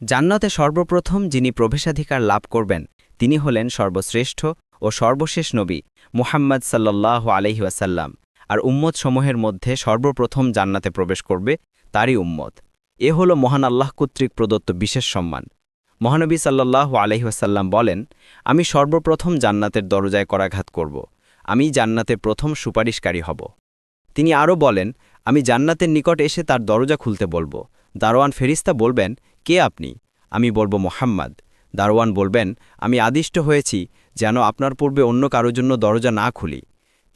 জান্নাতে সর্বপ্রথম যিনি প্রবেশাধিকার লাভ করবেন, তিনি হলেন সর্বশ্রেষ্ঠ ও সর্বশেষ নবী মুহাম্মদ সাল্লাহ আলহি ওয়াসাল্লাম। আর উম্মত সমূহের মধ্যে সর্বপ্রথম জান্নাতে প্রবেশ করবে তারই উম্মত। এ হল মহান আল্লাহ কর্তৃক প্রদত্ত বিশেষ সম্মান। মহানবী সাল্লাহ আলহিহাসাল্লাম বলেন, আমি সর্বপ্রথম জান্নাতের দরজায় করাঘাত করব। আমি জান্নাতের প্রথম সুপারিশকারী হব। তিনি আরও বলেন, আমি জান্নাতের নিকট এসে তার দরজা খুলতে বলব। দারোয়ান ফেরিস্তা বলবেন কে আপনি? আমি বলব মোহাম্মদ। দারোয়ান বলবেন, আমি আদিষ্ট হয়েছি যেন আপনার পূর্বে অন্য কারোর জন্য দরজা না খুলি।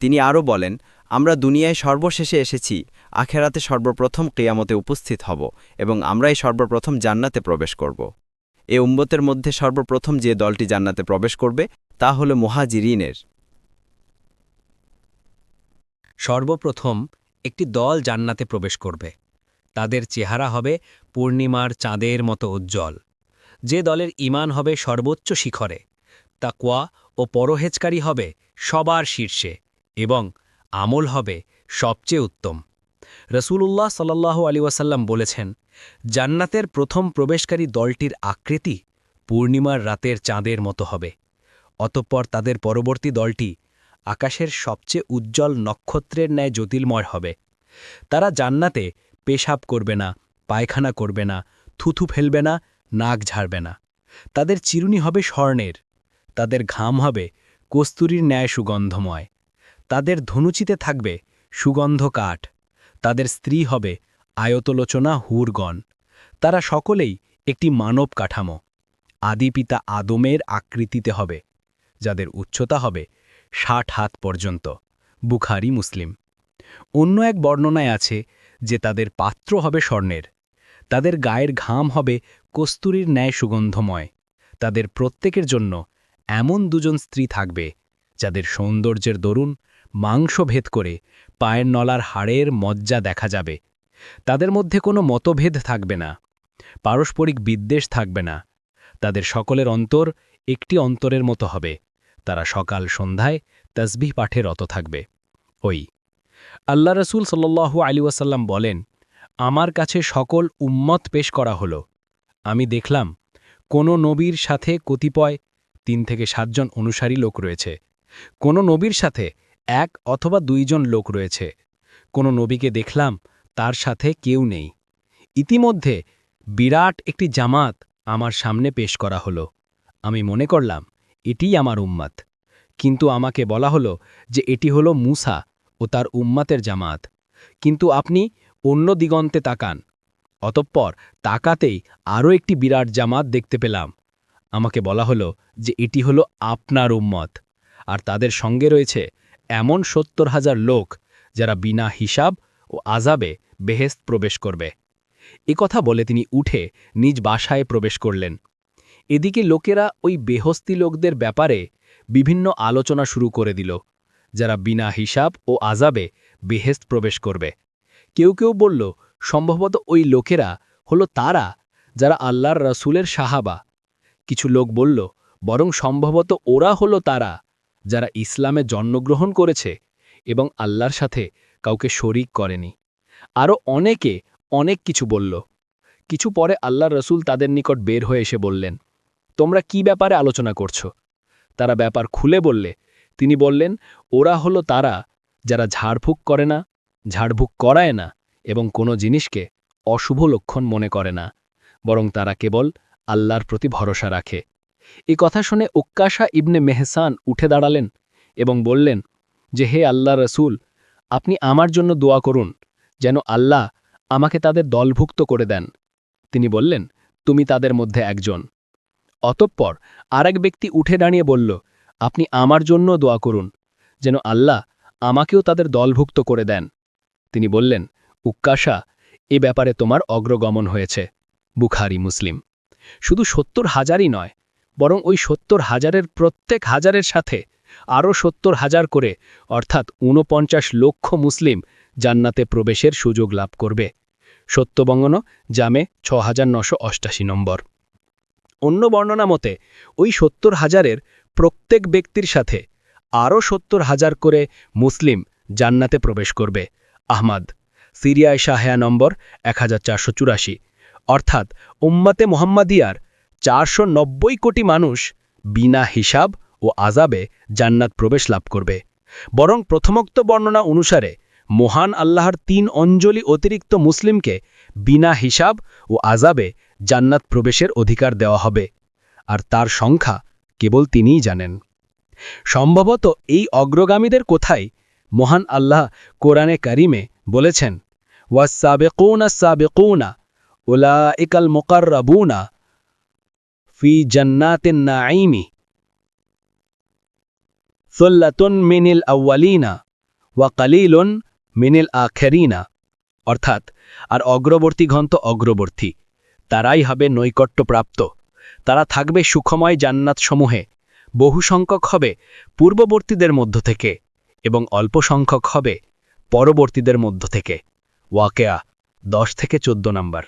তিনি আরও বলেন, আমরা দুনিয়ায় সর্বশেষে এসেছি, আখেরাতে সর্বপ্রথম কেয়ামতে উপস্থিত হব এবং আমরাই সর্বপ্রথম জান্নাতে প্রবেশ করব। এ উম্বতের মধ্যে সর্বপ্রথম যে দলটি জান্নাতে প্রবেশ করবে, তা হল মুহাজিরিনের। সর্বপ্রথম একটি দল জান্নাতে প্রবেশ করবে। তাদের চেহারা হবে পূর্ণিমার চাঁদের মতো উজ্জ্বল। যে দলের ইমান হবে সর্বোচ্চ শিখরে, তাকওয়া ও পরহেজকারী হবে সবার শীর্ষে এবং আমল হবে সবচেয়ে উত্তম। রসুলুল্লাহ সাল্লাহ আলী ওয়াসাল্লাম বলেছেন, জান্নাতের প্রথম প্রবেশকারী দলটির আকৃতি পূর্ণিমার রাতের চাঁদের মতো হবে। অতঃপর তাদের পরবর্তী দলটি আকাশের সবচেয়ে উজ্জ্বল নক্ষত্রের ন্যায় জ্যোতির্ময় হবে। তারা জান্নাতে পেশাব করবে না, পায়খানা করবে না, থুথু ফেলবে না, নাক ঝাড়বে না। তাদের চিরুনি হবে স্বর্ণের, তাদের ঘাম হবে কস্তুরীর ন্যায় সুগন্ধময় তাদের ধনুচিতে থাকবে সুগন্ধ কাঠ, তাদের স্ত্রী হবে আয়তলোচনা হুরগণ। তারা সকলেই একটি মানব কাঠামো। আদিপিতা আদমের আকৃতিতে হবে, যাদের উচ্চতা হবে ষাট হাত পর্যন্ত, বুখারি মুসলিম। অন্য এক বর্ণনায় আছে যে তাদের পাত্র হবে স্বর্ণের। তাদের গায়ের ঘাম হবে কস্তুরীর ন্যায় সুগন্ধময় তাদের প্রত্যেকের জন্য এমন দুজন স্ত্রী থাকবে, যাদের সৌন্দর্যের দরুন মাংস ভেদ করে পায়ের নলার হাড়ের মজ্জা দেখা যাবে। তাদের মধ্যে কোনো মতভেদ থাকবে না, পারস্পরিক বিদ্বেষ থাকবে না। তাদের সকলের অন্তর একটি অন্তরের মতো হবে। তারা সকাল সন্ধ্যায় তসবিহ পাঠে রত থাকবে। ওই আল্লাহ রসুল সাল্লু আলী ওয়াসাল্লাম বলেন, আমার কাছে সকল উম্মত পেশ করা হল। আমি দেখলাম, কোনো নবীর সাথে কতিপয় তিন থেকে সাতজন অনুসারী লোক রয়েছে। কোনো নবীর সাথে এক অথবা দুইজন লোক রয়েছে। কোনো নবীকে দেখলাম, তার সাথে কেউ নেই। ইতিমধ্যে বিরাট একটি জামাত আমার সামনে পেশ করা হলো। আমি মনে করলাম, এটিই আমার উম্মাত। কিন্তু আমাকে বলা হলো যে এটি হলো মুসা ও তার উম্মাতের জামাত। কিন্তু আপনি অন্য দিগন্তে তাকান। অতঃপর তাকাতেই আরও একটি বিরাট জামাত দেখতে পেলাম। আমাকে বলা হলো যে এটি হলো আপনার উম্মত। আর তাদের সঙ্গে রয়েছে এমন সত্তর হাজার লোক যারা বিনা হিসাব ও আজাবে বেহেস্ত প্রবেশ করবে। এ কথা বলে তিনি উঠে নিজ বাসায় প্রবেশ করলেন। এদিকে লোকেরা ওই বেহস্তি লোকদের ব্যাপারে বিভিন্ন আলোচনা শুরু করে দিল। যারা বিনা হিসাব ও আজাবে বেহেস্ত প্রবেশ করবে। কেউ কেউ বলল, সম্ভবত ওই লোকেরা হলো তারা যারা আল্লাহর রসুলের সাহাবা। কিছু লোক বলল, বরং সম্ভবত ওরা হলো তারা যারা ইসলামে জন্মগ্রহণ করেছে এবং আল্লাহর সাথে কাউকে শরিক করেনি। আরও অনেকে অনেক কিছু বলল। কিছু পরে আল্লাহর রসুল তাদের নিকট বের হয়ে এসে বললেন, তোমরা কি ব্যাপারে আলোচনা করছ? তারা ব্যাপার খুলে বললে তিনি বললেন, ওরা হলো তারা, যারা ঝাড়ফুঁক করে না, ঝাড়ফুঁক করায় না এবং কোনো জিনিসকে অশুভ লক্ষণ মনে করে না, বরং তারা কেবল আল্লাহর প্রতি ভরসা রাখে। এ কথা শুনে উক্কাশা ইবনে মেহসান উঠে দাঁড়ালেন এবং বললেন, যে হে আল্লাহ রসুল, আপনি আমার জন্য দোয়া করুন, যেন আল্লাহ আমাকে তাদের দলভুক্ত করে দেন। তিনি বললেন, তুমি তাদের মধ্যে একজন। অতঃপর আরেক ব্যক্তি উঠে দাঁড়িয়ে বলল আপনি আমার জন্য দোয়া করুন, যেন আল্লাহ আমাকেও তাদের দলভুক্ত করে দেন। তিনি বললেন, উক্কাশা, এ ব্যাপারে তোমার অগ্রগমন হয়েছে, বুখারি, মুসলিম। শুধু সত্তর হাজারই নয়, বরং ওই সত্তর হাজারের প্রত্যেক হাজারের সাথে আরও সত্তর হাজার করে, অর্থাৎ ঊনপঞ্চাশ লক্ষ মুসলিম জান্নাতে প্রবেশের সুযোগ লাভ করবে। সত্যবঙ্গন, জামে ছ নম্বর। অন্য বর্ণনা মতে, ওই সত্তর হাজারের প্রত্যেক ব্যক্তির সাথে আরও সত্তর হাজার করে মুসলিম জান্নাতে প্রবেশ করবে। আহমাদ, সিরিয়ায় শাহেয়া নম্বর এক হাজার চারশো চুরাশি। অর্থাৎ উম্মাতে মোহাম্মদিয়ার চারশো নব্বই কোটি মানুষ বিনা হিসাব ও আজাবে জান্নাত প্রবেশ লাভ করবে। বরং প্রথমোক্ত বর্ণনা অনুসারে মহান আল্লাহর তিন অঞ্জলি অতিরিক্ত মুসলিমকে বিনা হিসাব ও আজাবে জান্নাত প্রবেশের অধিকার দেওয়া হবে। আর তার সংখ্যা কেবল তিনিই জানেন। সম্ভবত এই অগ্রগামীদের কোথায় মহান আল্লাহ কোরআনে কারিমে বলেছেন ওয়াসাবেকুনা সাবেকুনা ওলা ইকাল মোকাররাবুনা ফি জান্নাতিন নাঈমি সুল্লাতুন মিনিল আউয়ালিনা ওয়া কালিলুন মিনিল আখেরিনা। অর্থাৎ, আর অগ্রবর্তী ঘন্ত অগ্রবর্তী, তারাই হবে নৈকট্যপ্রাপ্ত। তারা থাকবে সুখময় জান্নাতসমূহে। বহু সংখ্যক হবে পূর্ববর্তীদের মধ্য থেকে এবং অল্প সংখ্যক হবে পরবর্তীদের মধ্য থেকে। ওয়াকেয়া দশ থেকে চোদ্দ নম্বর।